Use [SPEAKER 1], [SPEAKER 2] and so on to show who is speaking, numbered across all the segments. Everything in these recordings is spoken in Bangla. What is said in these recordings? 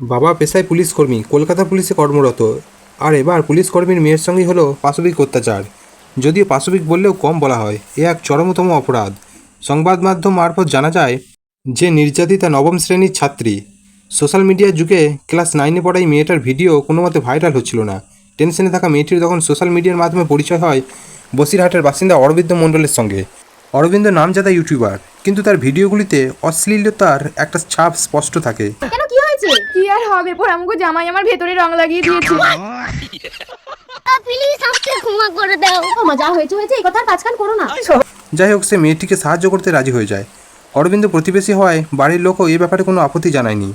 [SPEAKER 1] বাবা পেশায় পুলিশ কর্মী, কলকাতা পুলিশে কর্মরত। আর এবার পুলিশ কর্মীর মেয়ের সঙ্গেই হলো পাশবিক অত্যাচার। যদিও পাশবিক বললেও কম বলা হয়, এ এক চরমতম অপরাধ। সংবাদ মাধ্যম মারফত জানা যায়, যে নির্যাতিতা নবম শ্রেণির ছাত্রী। সোশ্যাল মিডিয়ার যুগে ক্লাস নাইনে পড়াই মেয়েটার ভিডিও কোনো মতে ভাইরাল হচ্ছিল না। টেনশনে থাকা মেয়েটির তখন সোশ্যাল মিডিয়ার মাধ্যমে পরিচয় হয় বসিরহাটের বাসিন্দা অরবিন্দ মণ্ডলের সঙ্গে। অরবিন্দ নামজাদা ইউটিউবার, কিন্তু তার ভিডিওগুলিতে অশ্লীলতার একটা ছাপ স্পষ্ট থাকে।
[SPEAKER 2] হয়েছে
[SPEAKER 3] কি আর হবে? জামাই আমার ভেতরে রং লাগিয়ে দিয়েছে
[SPEAKER 4] প্লিজ আমাকে ক্ষমা করে দাও।
[SPEAKER 2] ও মা হয়েছে হয়েছে এই কথা কাজকান করো না।
[SPEAKER 1] যাই হোক সে মেয়েটিকে সাহায্য করতে রাজি হয়ে যায়। অরবিন্দ প্রতিবেশী হওয়ায় বাড়ির লোকও এ ব্যাপারে কোনো আপত্তি জানায়নি।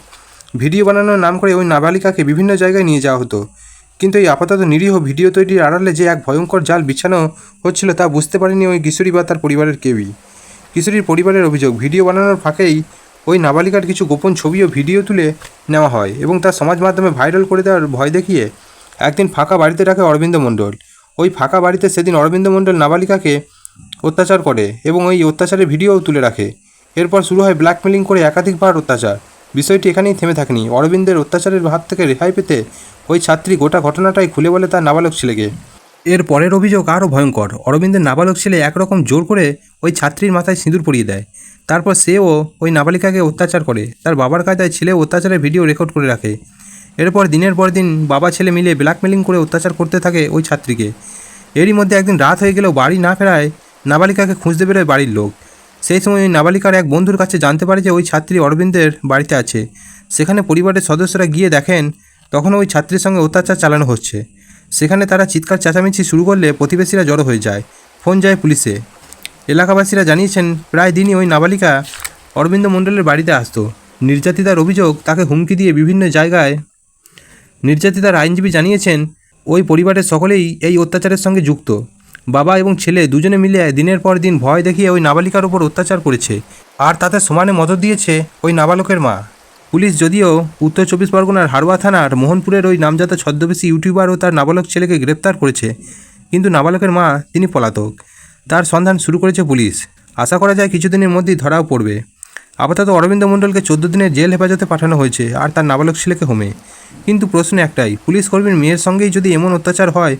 [SPEAKER 1] ভিডিও বানানোর নাম করে ওই নাবালিকাকে বিভিন্ন জায়গায় নিয়ে যাওয়া হতো। কিন্তু এই আপাতত নিরীহ ভিডিও তৈরির আড়ালে যে এক ভয়ঙ্কর জাল বিছানো হচ্ছিল তা বুঝতে পারেনি ওই কিশোরী বা তার পরিবারের কেউই। কিশোরীর পরিবারের অভিযোগ ভিডিও বানানোর ফাঁকেই ওই নাবালিকার কিছু গোপন ছবি ও ভিডিও তুলে নেওয়া হয় এবং তা সমাজ মাধ্যমে ভাইরাল করে দেওয়ার ভয় দেখিয়ে একদিন ফাঁকা বাড়িতে রাখে অরবিন্দ মণ্ডল। ওই ফাঁকা বাড়িতে সেদিন অরবিন্দ মণ্ডল নাবালিকাকে অত্যাচার করে এবং ওই অত্যাচারের ভিডিওও তুলে রাখে। এরপর শুরু হয় ব্ল্যাকমেলিং করে একাধিকবার অত্যাচার। বিষয়টি এখানেই থেমে থাকেনি। অরবিন্দের অত্যাচারের হাত থেকে রেহাই পেতে ওই ছাত্রী গোটা ঘটনাটাই খুলে বলে তার নাবালক ছেলেকে। এর পরের অভিযোগ আরও ভয়ঙ্কর। অরবিন্দের নাবালক ছেলে একরকম জোর করে ওই ছাত্রীর মাথায় সিঁদুর পরিয়ে দেয়। তারপর সেও ওই নাবালিকাকে অত্যাচার করে। তার বাবার কায়দায় ছেলে অত্যাচারের ভিডিও রেকর্ড করে রাখে। এরপর দিনের পর দিন বাবা ছেলে মিলে ব্ল্যাকমেলিং করে অত্যাচার করতে থাকে ওই ছাত্রীকে। এরই মধ্যে একদিন রাত হয়ে গেলেও বাড়ি না ফেরায় নাবালিকাকে খুঁজতে বেরোয় বাড়ির লোক। সেই সময় ওই নাবালিকার এক বন্ধুর কাছে জানতে পারে যে ওই ছাত্রী অরবিন্দের বাড়িতে আছে। সেখানে পরিবারের সদস্যরা গিয়ে দেখেন তখন ওই ছাত্রীর সঙ্গে অত্যাচার চালানো হচ্ছে। সেখানে তারা চিৎকার চেঁচামেচি শুরু করলে প্রতিবেশীরা জড়ো হয়ে যায়। ফোন যায় পুলিশে। এলাকাবাসীরা জানিয়েছেন, প্রায় দিনই ওই নাবালিকা অরবিন্দ মণ্ডলের বাড়িতে আসতো। নির্যাতিতার অভিযোগ তাকে হুমকি দিয়ে বিভিন্ন জায়গায় নির্যাতিতার আইনজীবী জানিয়েছেন, ওই পরিবারের সকলেই এই অত্যাচারের সঙ্গে যুক্ত। বাবা এবং ছেলে দুজনে মিলে দিনের পর দিন ভয় দেখিয়ে ওই নাবালিকার উপর অত্যাচার করেছে। আর তাতে সমানে মদত দিয়েছে ওই নাবালকের মা। পুলিশ যদিও উত্তর চব্বিশ পরগনার হাড়োয়া থানার মোহনপুরের ওই নামজাদা ছদ্মবেশী ইউটিউবার ও তার নাবালক ছেলেকে গ্রেপ্তার করেছে, কিন্তু নাবালকের মা তিনি পলাতক। তার সন্ধান শুরু করেছে পুলিশ। আশা করা যায় কিছুদিনের মধ্যেই ধরাও পড়বে। আপাতত অরবিন্দ মণ্ডলকে চোদ্দ দিনের জেল হেফাজতে পাঠানো হয়েছে আর তার নাবালক ছেলেকে হোমে। কিন্তু প্রশ্ন একটাই, পুলিশ কর্মীর মেয়ের সঙ্গেই যদি এমন অত্যাচার হয়,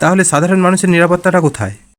[SPEAKER 1] তাহলে সাধারণ মানুষের নিরাপত্তাটা কোথায়?